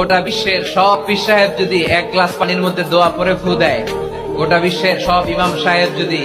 গোটা বিশ্বের সব পীর সাহেব যদি এক গ্লাস পানির মধ্যে দোয়া পরে ফু দেয়, গোটা বিশ্বের সব ইমাম সাহেব যদি,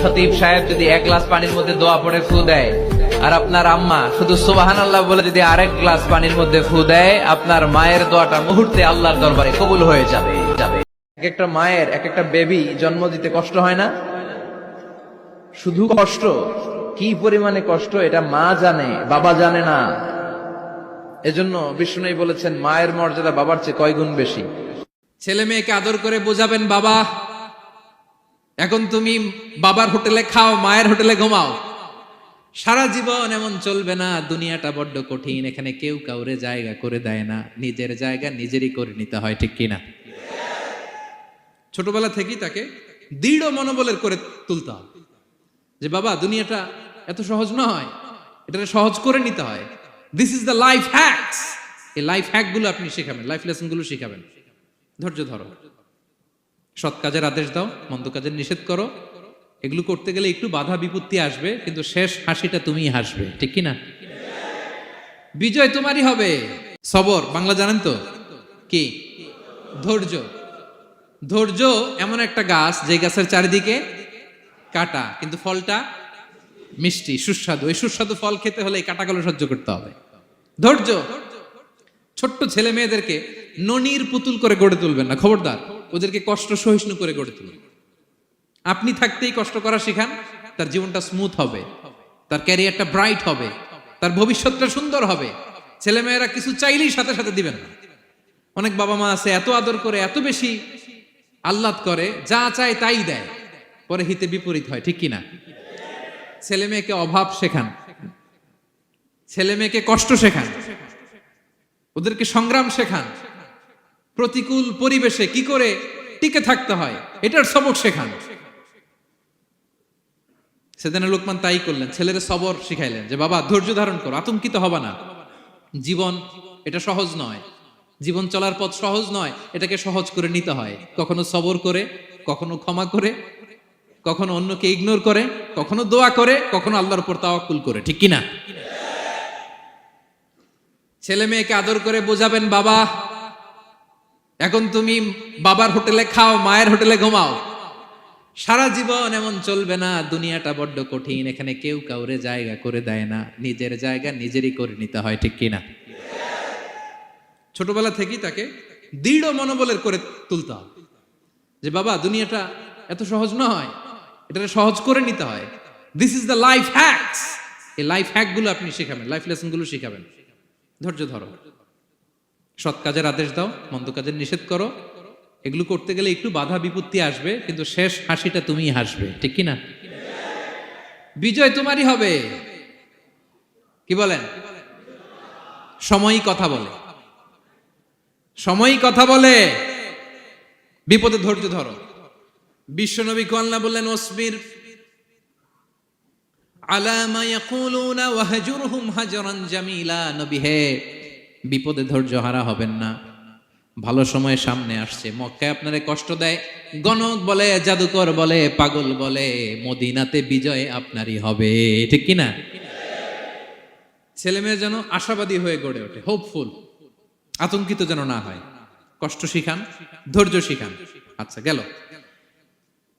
খতিব সাহেব যদি এক গ্লাস পানির মধ্যে দোয়া পড়ে ফু দেয়, আর আপনার আম্মা শুধু সুবাহান আল্লাহ বলে যদি আরেক গ্লাস পানির মধ্যে ফু দেয়, আপনার মায়ের দোয়াটা মুহূর্তে আল্লাহর দরবারে কবুল হয়ে যাবে যাবে। এক একটা মায়ের, এক একটা বেবি জন্ম দিতে কষ্ট হয় না? শুধু কষ্ট? কি পরিমাণে কষ্ট? এটা মা জানে, বাবা জানে না। এজন্য বিষ্ণু বলেছেন, মায়ের মর্যাদা বাবার চেয়ে কয় গুণ বেশি? ছেলে মেয়েকে আদর করে বোঝাবেন, বাবা, এখন তুমি বাবার হোটেলে খাও, মায়ের হোটেলে ঘুমাও। সারা জীবন এমন চলবে না, দুনিয়াটা বড্ড কঠিন, এখানে কেউ কাউরে জায়গা করে দেয় না, নিজের জায়গা নিজেরই করে নিতে হয়, ঠিক কিনা? ছোটবেলা থেকেই তাকে দৃঢ় মনোবলের করে তুলতে হবে। যে বাবা, দুনিয়াটা এত সহজ নয় এটা সহজ করে নিতে হয়। This is the life hacks এই লাইফ হ্যাকগুলো আপনি শেখাবেন লাইফ লেসনগুলো শেখাবেন। ধৈর্য ধরো। সৎ কাজের আদেশ দাও, মন্দ কাজের নিষেধ করো। এগুলো করতে গেলে একটু বাধা বিপত্তি আসবে, কিন্তু শেষ হাসিটা তুমিই হাসবে, ঠিক কি না বিজয় তোমারই হবে। সবর, বাংলা জানেন তো? কি? ধৈর্য। ধৈর্য এমন একটা গাছ যে গাছের চারিদিকে কাটা, কিন্তু ফলটা মিষ্টি, সুস্বাদু। এই সুস্বাদু ফল খেতে হলে এই কাটাগুলো সহ্য করতে হবে। ধৈর্য। ছোট্ট ছেলে মেয়েদেরকে ননির পুতুল করে গড়ে তুলবেন না। খবরদার, ওদেরকে কষ্ট সহিষ্ণু করে গড়ে তুলবেন আপনি থাকতেই কষ্ট করা শেখান, তার জীবনটা স্মুথ হবে। তার ক্যারিয়ারটা ব্রাইট হবে। তার ভবিষ্যৎটা সুন্দর হবে। ছেলেমেয়েরা কিছু চাইলেই সাথে সাথে দিবেন না। অনেক বাবা মা আছে, এত আদর করে, এত বেশি আহ্লাদ করে, যা চায় তাই দেয়। পরে হিতে বিপরীত হয়, ঠিক কিনা? ছেলে মেয়েকে অভাব শেখান। ছেলে মেয়েকে কষ্ট শেখান। ওদেরকে সংগ্রাম শেখান। প্রতিকূল পরিবেশে কি করে টিকে থাকতে হয়, এটার সবক শেখান। সেদিন লোকমান তাই করলেন, ছেলের সবর শিখাইলেন যে, বাবা, ধৈর্য ধারণ করো, আতঙ্কিত হবা না। জীবন, এটা সহজ নয়। জীবন চলার পথ সহজ নয়, এটাকে সহজ করে নিতে হয়। কখনো সবর করে, কখনো ক্ষমা করে কখনো অন্যকে ইগনোর করে, কখনো দোয়া করে, কখনো আল্লাহর উপর তাওয়াক্কুল করে, ঠিক কিনা? ছেলে মেয়েকে আদর করে বোঝাবেন, বাবা, এখন তুমি বাবার হোটেলে খাও, মায়ের হোটেলে ঘুমাও। সারা জীবন এমন চলবে না, দুনিয়াটা বড্ড কঠিন, এখানে কেউ কাউরে জায়গা করে দেয় না, নিজের জায়গা নিজেরই করে নিতে হয়, ঠিক কিনা? ছোটবেলা থেকেই তাকে দৃঢ় মনোবলের করে তুলতে হবে যে, বাবা, দুনিয়াটা এত সহজ নয় এটা সহজ করে নিতে হয়। This is the life hacks এই লাইফ হ্যাকগুলো আপনি শেখাবেন লাইফ লেসনগুলো শেখাবেন। ধৈর্য ধরো। সৎ কাজের আদেশ দাও, মন্দ কাজের নিষেধ করো। এগুলো করতে গেলে একটু বাধা বিপত্তি আসবে, কিন্তু শেষ হাসিটা তুমিই হাসবে, ঠিক কি না বিজয় তোমারই হবে। কি বলেন? সময়ই কথা বলে। সময়ই কথা বলে। বিপদে ধৈর্য ধরো। বিশ্বনবী কল্লা বললেন ওসমির আলামা হে, বিপদে ধৈর্য হারা হবেন না। ভালো সময় সামনে আসছে। মক্কায় আপনারে কষ্ট দেয়, গণক বলে, জাদুকর বলে, পাগল বলে, মদিনাতে বিজয় আপনারই হবে। ঠিক কি না? ছেলে মেয়ে যেন আশাবাদী হয়ে গড়ে ওঠে হোপফুল আতঙ্কিত যেন না হয়। কষ্ট শিখান, ধৈর্য শিখান। আচ্ছা গেল।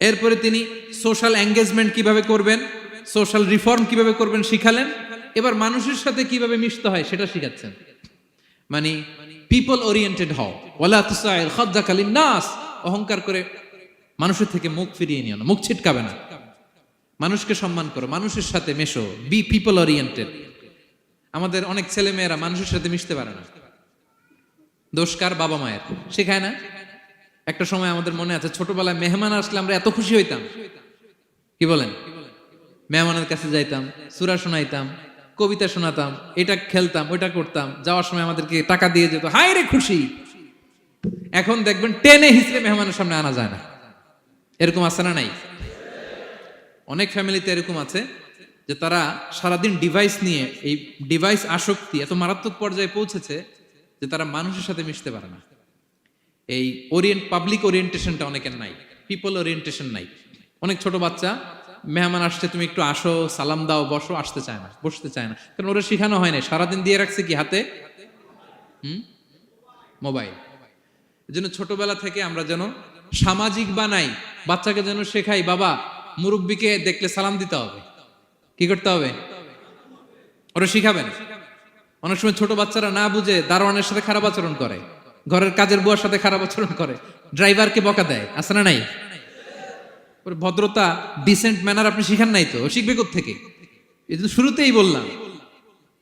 এরপরে তিনি সোশ্যাল এঙ্গেজমেন্ট কীভাবে করবেন সোশ্যাল রিফর্ম কীভাবে করবেন শিখালেন। এবার মানুষের সাথে কীভাবে মিশতে হয় সেটা শিখাচ্ছেন। মানে পিপল ওরিয়েন্টেড হও। নাস অহংকার করে মানুষের থেকে মুখ ফিরিয়ে নিও না, মুখ ছিটকাবে না। মানুষকে সম্মান করো, মানুষের সাথে মেশো বি পিপল ওরিয়েন্টেড আমাদের অনেক ছেলে মেয়েরা মানুষের সাথে মিশতে পারে না। দোষকার বাবা মায়ের। শেখায় না? একটা সময় আমাদের মনে আছে, ছোটবেলায় মেহমান আসলে আমরা এত খুশি হইতাম। কি বলেন? মেহমানের কাছে যাইতাম, সুরা শোনাইতাম, কবিতা শোনাতাম, এটা খেলতাম, ওইটা করতাম, যাওয়ার সময় আমাদেরকে টাকা দিয়ে যেত, হায় রে খুশি! এখন দেখবেন টেনে হিসেবে মেহমানের সামনে আনা যায় না। এরকম আছে না নাই? অনেক ফ্যামিলিতে এরকম আছে যে তারা সারাদিন ডিভাইস নিয়ে, এই ডিভাইস আসক্তি এত মারাত্মক পর্যায়ে পৌঁছেছে যে তারা মানুষের সাথে মিশতে পারে না। এই ওরিয়েন্ট পাবলিক ওরিয়েন্টেশনটা অনেকের নাই পিপল ওরিয়েন্টেশন নাই। অনেক ছোট বাচ্চা, মেহমান আসছে, তুমি একটু আসো, সালাম দাও, বসো, আসতে চায় না, বসতে চায় না। কারণ ওরা শেখানো হয় না সারাদিন দিয়ে রাখছে কি, হাতে? হুম? মোবাইল। জন্য ছোটবেলা থেকে আমরা যেন সামাজিক বানাই, বাচ্চাকে যেন শেখাই, বাবা, মুরব্বীকে দেখলে সালাম দিতে হবে। কি করতে হবে? ওরা শিখাবেন। অনেক সময় ছোট বাচ্চারা না বুঝে দারোয়ানের সাথে খারাপ আচরণ করে। ঘরের কাজের বুয়ার সাথে খারাপ আচরণ করে। ড্রাইভারকে বকা দেয়, আছে না নাই? ভদ্রতা ডিসেন্ট ম্যানার আপনি শিখান নাই তো শিখবে থেকে এই শুরুতেই বললাম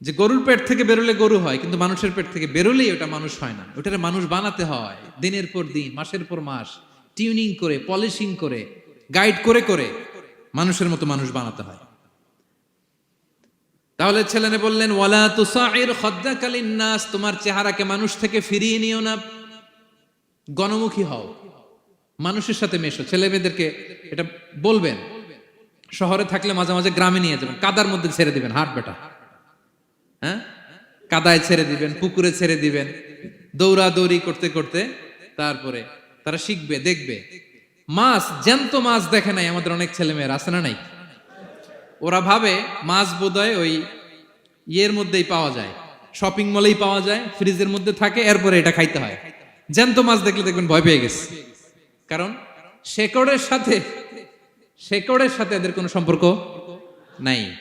যে গরুর পেট থেকে বেরোলে গরু হয়, কিন্তু মানুষের পেট থেকে বেরোলেই ওটা মানুষ হয় না। ওটারে মানুষ বানাতে হয়, দিনের পর দিন, মাসের পর মাস টিউনিং করে পলিশিং করে গাইড করে করে মানুষের মতো মানুষ বানাতে হয়। তাহলে ছেলেনে বললেন, ওয়ালা তুসাইর খদ্দাকালীন নাস তোমার চেহারাকে মানুষ থেকে ফিরিয়ে নিও না। গণমুখী হও, মানুষের সাথে মেশো। ছেলে মেয়েদেরকে এটা বলবেন, শহরে থাকলে মাঝে মাঝে গ্রামে নিয়ে যাবেন, কাদার মধ্যে ছেড়ে দিবেন, হাট বেটা। হ্যাঁ? কাদায় ছেড়ে দিবেন, পুকুরে ছেড়ে দিবেন, দৌড়াদৌড়ি করতে করতে তারপরে তারা শিখবে, দেখবে। মাছ, জ্যান্ত মাছ দেখে নাই আমাদের অনেক ছেলে মেয়ের, আছে না নাই? ওরা ভাবে মাছ বোধহয় ওই ইয়ের মধ্যেই পাওয়া যায়। শপিং মলেই পাওয়া যায়, ফ্রিজের মধ্যে থাকে, এরপরে এটা খাইতে হয়। জ্যান্ত মাছ দেখলে দেখবেন ভয় পেয়ে গেছে। কারণ শেকড়ের সাথে শেকড়ের সাথে এদের কোনো সম্পর্ক নাই।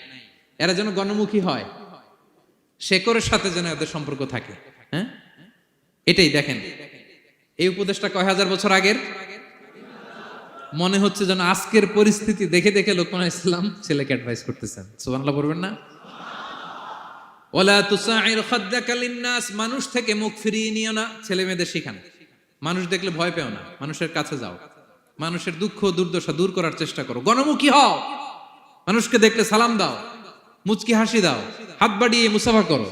এরা যেন গণমুখী হয়। শেকড়ের সাথে যেন এদের সম্পর্ক থাকে। হ্যাঁ? এটাই দেখেন। এই উপদেশটা কয় হাজার বছর আগের? মনে হচ্ছে যেন আজকের পরিস্থিতি দেখে দেখে লোকমান ইসলাম ছেলেকে অ্যাডভাইস করতেছেন। সুবহানাল্লাহ পড়বেন না? ওলা তুসাইর মানুষ থেকে মুখ ফিরিয়ে নিও না, ছেলে মেয়েদের মানুষ দেখলে ভয় পেও না, মানুষের কাছে যাও। মানুষের দুঃখ দুর্দশা দূর করার চেষ্টা করো। গণমুখী হও, মানুষকে দেখলে সালাম দাও, মুচকি হাসি দাও, হাত বাড়িয়ে মুসাফা করো।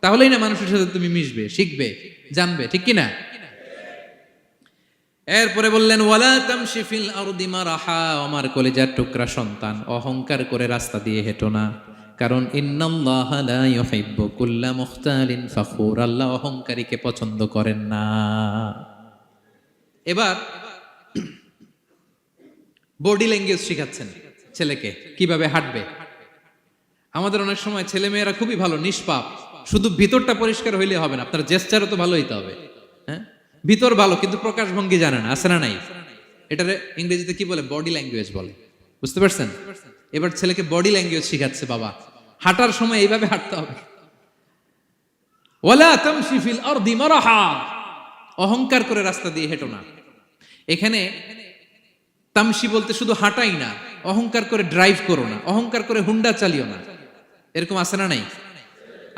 তাহলেই না মানুষের সাথে তুমি মিশবে, শিখবে, জানবে, ঠিক কি না এরপরে বললেন, ওয়ালা তামশি ফিল আরদি মারাহা আমার কলেজার টুকরা সন্তান, অহংকার করে রাস্তা দিয়ে হেঁটো না। কারণ, ইন্নাল্লাহ লা ইউহিব্বু কুল্লা মুখতালিন ফাখুর, আল্লাহ অহংকারীকে পছন্দ করেন না। এবার, বডি ল্যাঙ্গুয়েজ শিখাচ্ছেন ছেলেকে, কীভাবে হাঁটবে। আমাদের অনেক সময় ছেলে মেয়েরা খুবই ভালো, নিষ্পাপ, শুধু ভিতরটা পরিষ্কার হইলে হবে না, আপনার জেস্টারও তো ভালো হইতে হবে। হ্যাঁ? ভিতর ভালো, কিন্তু প্রকাশ ভঙ্গি জানে না, আছে না নাই? এটারে ইংরেজিতে কি বলে? বডি ল্যাঙ্গুয়েজ বলে। বুঝতে পারছেন? এবার ছেলেকে বডি ল্যাঙ্গুয়েজ শিখাচ্ছে বাবা। হাঁটার সময় এইভাবে হাঁটতে হবে। তামশি ফিল অহংকার করে রাস্তা দিয়ে হেঁটো না। এখানে তামসি বলতে শুধু হাঁটাই না, অহংকার করে ড্রাইভ করো না, অহংকার করে হুন্ডা চালিও না। এরকম আছে না নাই?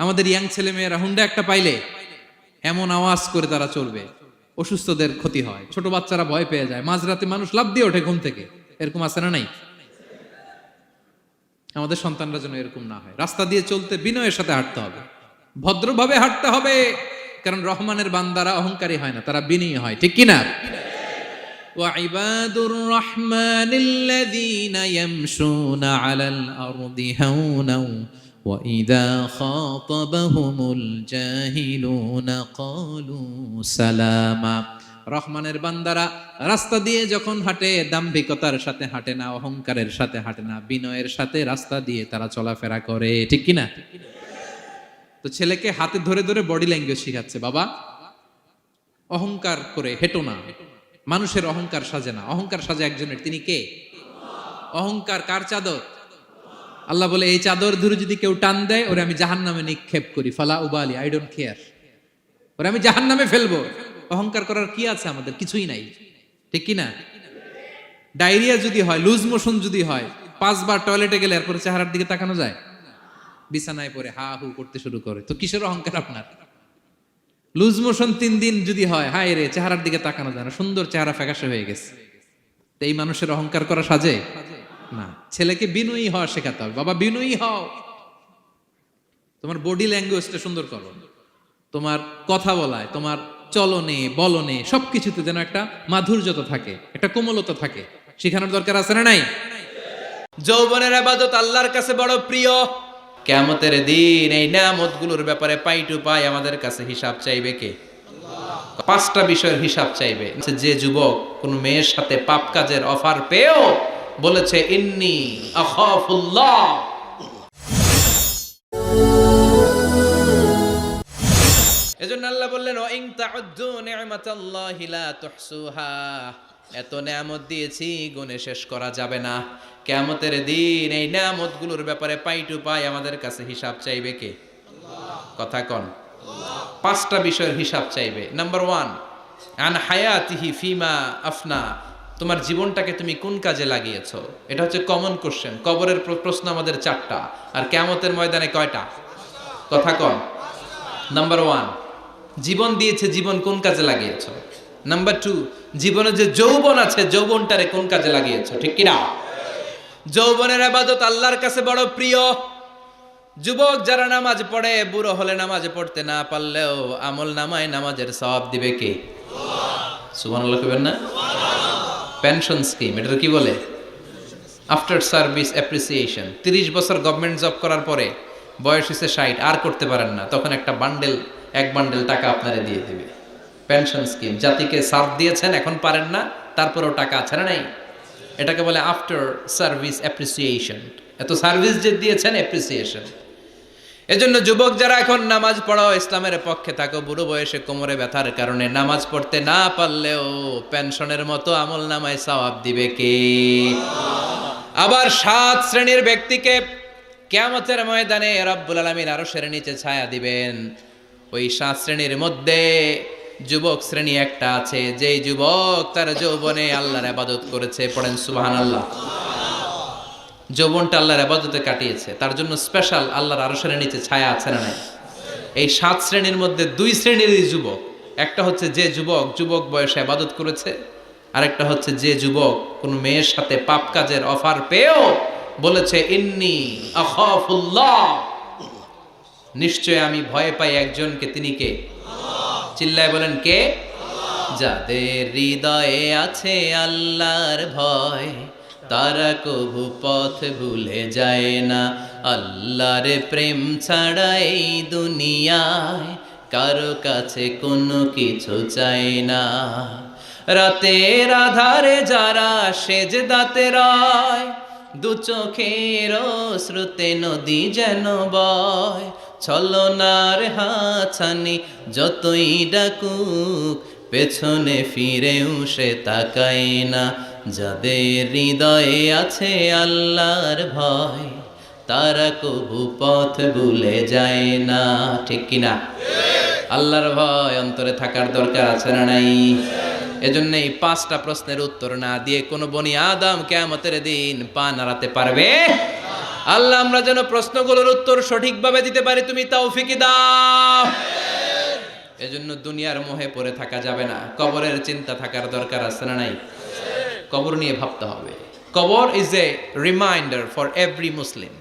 আমাদের ইয়াং ছেলে মেয়েরা হুন্ডা একটা পাইলে এমন আওয়াজ করে তারা চলবে। অসুস্থদের ক্ষতি হয় ছোট বাচ্চারা ভয় পেয়ে যায় মাঝরাতে মানুষ লাভ দিয়ে ওঠে ঘুম থেকে এরকম আছে না নাই আমাদের সন্তানরা যেন এরকম না হয় রাস্তা দিয়ে চলতে বিনয়ের সাথে হাঁটতে হবে ভদ্রভাবে হাঁটতে হবে কারণ রহমানের বান্দারা অহংকারী হয় না তারা বিনয়ী হয় ঠিক কিনা وعباد الرحمن الذين يمشون على الأرض هونا وإذا خاطبهم الجاهلون قالوا سلاما রহমানের বান্দারা রাস্তা দিয়ে যখন হাঁটে দাম্ভিকতার সাথে হাঁটে না অহংকারের সাথে হাঁটে না বিনয়ের সাথে রাস্তা দিয়ে তারা চলাফেরা করে ঠিক কিনা তো ছেলেকে হাতে ধরে ধরে বডি ল্যাঙ্গুয়েজ শিখাচ্ছে বাবা অহংকার করে হেঁটো না মানুষের অহংকার সাজে না অহংকার সাজে একজনের তিনি কে অহংকার কার চাদর আল্লাহ বলে, এই চাদর ধরে যদি কেউ টান দেয়, ওরে আমি জাহান নামে নিক্ষেপ করি। ফালা উবালি আই ডোন্ট কেয়ার ওরে আমি জাহান নামে ফেলব। অহংকার করার কি আছে আমাদের? কিছুই নাই। ঠিক কি না? ডায়রিয়া যদি হয়, লুজ মোশন যদি হয়, পাঁচবার টয়লেটে গেলে এরপরে চেহারার দিকে তাকানো যায়? বিছানায় পরে হা হু করতে শুরু করে। তো কিসের অহংকার আপনার? লুজ মোশন তিন দিন যদি হয়, হায় রে, চেহারার দিকে তাকানো যায় না। সুন্দর চেহারা ফ্যাকাশে হয়ে গেছে। তো এই মানুষের অহংকার করা সাজে? না, ছেলেকে বিনয়ী হওয়া শেখাতে হবে। বাবা, বিনয়ী হও। তোমার বডি ল্যাঙ্গুয়েজটা সুন্দর করো। তোমার কথা বলায়, তোমার চলনে, বলনে সবকিছুতে যেন একটা মাধুর্যতা থাকে, একটা কোমলতা থাকে। শেখানোর দরকার আছে না নাই? যৌবনের আবাদত আল্লাহর কাছে বড় প্রিয়। কেমতের দিন এই নামতগুলোর ব্যাপারে পাই টু পাই আমাদের কাছে হিসাব চাইবে কে? পাঁচটা বিষয়ের হিসাব চাইবে। যে যুবক কোন মেয়ের সাথে পাপ কাজের অফার পেয়েও বলেছে ইন্নি আখাফুল্লাহ। এজন্য আল্লাহ বললেন ওয়াইন তাউদ্দু নি'মাতাল্লাহি লা তুহসুহা। এত নিয়ামত দিয়েছি গুণে শেষ করা যাবে না। কিয়ামতের দিন এই নিয়ামতগুলোর ব্যাপারে পাই টু পাই আমাদের কাছে হিসাব চাইবে কে? কথা কন। পাঁচটা বিষয়ের হিসাব চাইবে। নাম্বার ওয়ান আন হায়াতিহি ফিমা আফনা। তোমার জীবনটাকে তুমি কোন কাজে লাগিয়েছো? এটা হচ্ছে কমন কোশ্চেন কবরের প্রশ্ন আমাদের চারটা। আর কেয়ামতের ময়দানে কয়টা? কথা কম। নাম্বার ওয়ান জীবন দিয়েছে জীবন কোন কাজে লাগিয়েছো? নাম্বার টু জীবনে যে যৌবন আছে, যৌবনটারে কোন কাজে লাগিয়েছো? ঠিক কিনা? যৌবনের আবাদত আল্লাহর কাছে বড় প্রিয়। যুবক যারা নামাজ পড়ে, বুড়ো হলে নামাজ পড়তে না পারলেও আমল নামায় নামাজের সওয়াব দিবে কে? কইবেন না? পেনশন স্কিম এটা কি বলে? আফটার সার্ভিস অ্যাপ্রিসিয়েশন তিরিশ বছর গভর্নমেন্ট জব করার পরে বয়স হচ্ছে ষাট, আর করতে পারেন না, তখন একটা বান্ডেল এক বান্ডেল টাকা আপনারে দিয়ে দেবে। পেনশন স্কিম জাতিকে সার্ভ দিয়েছেন, এখন পারেন না, তারপরেও টাকা আছে না নাই? এটাকে বলে আফটার সার্ভিস অ্যাপ্রিসিয়েশন এত সার্ভিস যে দিয়েছেন অ্যাপ্রিসিয়েশন এজন্য যুবক যারা এখন নামাজ পড়াও ইসলামের পক্ষে থাকো, বুড়ো বয়সে কোমরে ব্যথার কারণে নামাজ পড়তে না পারলেও পেনশনের মতো আমল নামায় সওয়াব দিবে কে? আবার সাত শ্রেণির ব্যক্তিকে কেয়ামতের ময়দানে রব্বুল আলমিন আরও সেরে নিচে ছায়া দিবেন। ওই সাত শ্রেণির মধ্যে যুবক শ্রেণি একটা আছে, যেই যুবক তার যৌবনে আল্লাহর আবাদত করেছে, পড়েন সুবাহান আল্লাহ যৌবনটা আল্লাহর আবাদতে কাটিয়েছে। তার জন্য স্পেশাল আল্লাহর আরও শ্রেণির নিচে ছায়া আছে না নাই? এই সাত শ্রেণির মধ্যে দুই শ্রেণীরই যুবক। একটা হচ্ছে যে যুবক যুবক বয়সে আবাদত করেছে। আরেকটা হচ্ছে যে যুবক, কোন মেয়ের সাথে পাপ কাজের অফার পেয়েও বলেছে, ইন্নি নিশ্চয় আমি ভয় পাই একজনকে, তিনি কে? চিল্লায় বলেন, কে? যাদের হৃদয়ে আছে আল্লাহর ভয়। তারা কবু পথ ভুলে যায় না। আল্লাহর প্রেম ছাড়া এই দুনিয়ায় কারও কাছে কোনো কিছু চায় না। রাতের আধারে যারা সেজ দাতে রয়, দু চোখের শ্রুতে নদী যেন বয়, ছলনার হাছানি যতই ডাকুক, পেছনে ফিরেও সে তাকায় না। যাদের হৃদয়ে আছে আল্লাহর ভয়, তারা কবু পথ ভুলে যায় না, ঠিক কিনা আল্লাহর ভয় অন্তরে থাকার দরকার আছে না নাই? এজন্য এই পাঁচটা প্রশ্নের উত্তর না দিয়ে কোনো বনি আদাম কেমতের দিন পা নাড়াতে পারবে? আল্লাহ, আমরা যেন প্রশ্নগুলোর উত্তর সঠিকভাবে দিতে পারি, তুমি তৌফিকি দাও। এজন্য দুনিয়ার মোহে পড়ে থাকা যাবে না, কবরের চিন্তা থাকার দরকার আছে না নাই? কবর নিয়ে ভাবতে হবে। কবর is a reminder for every Muslim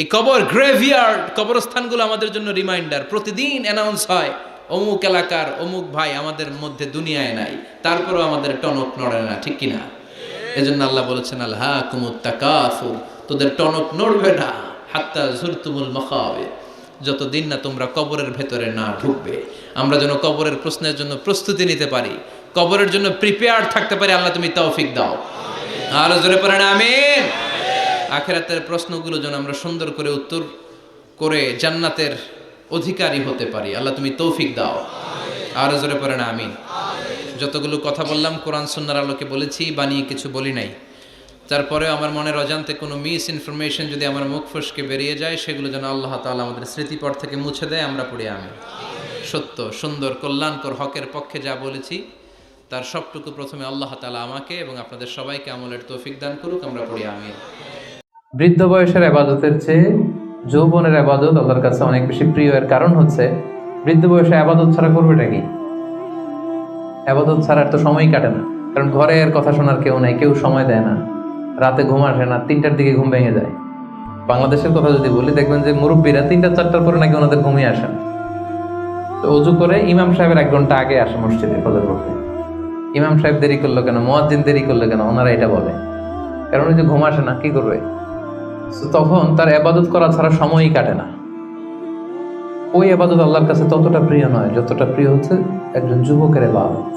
এই কবর গ্রেভিয়ার্ড কবরস্থানগুলো আমাদের জন্য রিমাইন্ডার প্রতিদিন অ্যানাউন্স হয়, অমুক এলাকার অমুক ভাই আমাদের মধ্যে দুনিয়ায় নাই, তারপরেও আমাদের টনক নড়ে না, ঠিক কিনা? এজন্য আল্লাহ বলেছেন আল্লাহ কুমুত্তাকাফু তোদের টনক নড়বে না, হাত্তা জুরতুমুল মখাবে যতদিন না তোমরা কবরের ভেতরে না ঢুকবে, আমরা যেন কবরের প্রশ্নের জন্য প্রস্তুতি নিতে পারি কবরের জন্য প্রিপেয়ার থাকতে পারি, আল্লাহ তুমি তৌফিক দাও। আরও জোরে পড়েন, আমিন। আখেরাতের প্রশ্নগুলো যেন আমরা সুন্দর করে উত্তর করে জান্নাতের অধিকারী হতে পারি, আল্লাহ তুমি তৌফিক দাও। আরও জোরে পড়েন, আমিন। যতগুলো কথা বললাম, কোরআন সুন্নার আলোকে বলেছি, বানিয়ে কিছু বলি নাই। তারপরে আমার মনের অজান্তে কোনো মিস ইনফরমেশন যদি আমার মুখ ফসকে বেরিয়ে যায়, সেগুলো যেন আল্লাহ তাআলা আমাদের স্মৃতিপট থেকে মুছে দেয়, আমরা পড়ি আমি সত্য, সুন্দর, কল্যাণকর, হকের পক্ষে যা বলেছি তার সবটুকু প্রথমে আল্লাহ তালা আমাকে এবং আপনাদের সবাইকে আমলের তৌফিক দান করুক, আমরা পড়ি আমি বৃদ্ধ বয়সের আবাদতের চেয়ে যৌবনের আবাদত আল্লাহর কাছে অনেক বেশি প্রিয়। এর কারণ হচ্ছে, বৃদ্ধ বয়সে আবাদত ছাড়া করবেটা কি? আবাদত ছাড়ার তো সময় কাটে না। কারণ ঘরে এর কথা শোনার কেউ নাই, কেউ সময় দেয় না। রাতে ঘুম আসে না, তিনটার দিকে ঘুম ভেঙে যায়। বাংলাদেশের কথা যদি বলি, দেখবেন যে মুরব্বীরা তিনটা, চারটার পরে নাকি ওনাদের ঘুমিয়ে আসেন তো অজু করে ইমাম সাহেবের এক ঘণ্টা আগে আসে মসজিদে ফজর পড়তে। ইমাম সাহেব দেরি করল কেন? মোয়াজ্জিন দেরি করল কেন? ওনারা এটা বলে। কারণ ওই যে ঘুম আসে না, কি করবে? তখন তার আবাদত করা ছাড়া সময়ই কাটে না। ওই আবাদত আল্লাহর কাছে ততটা প্রিয় নয়, যতটা প্রিয় হচ্ছে একজন যুবকের আবাদত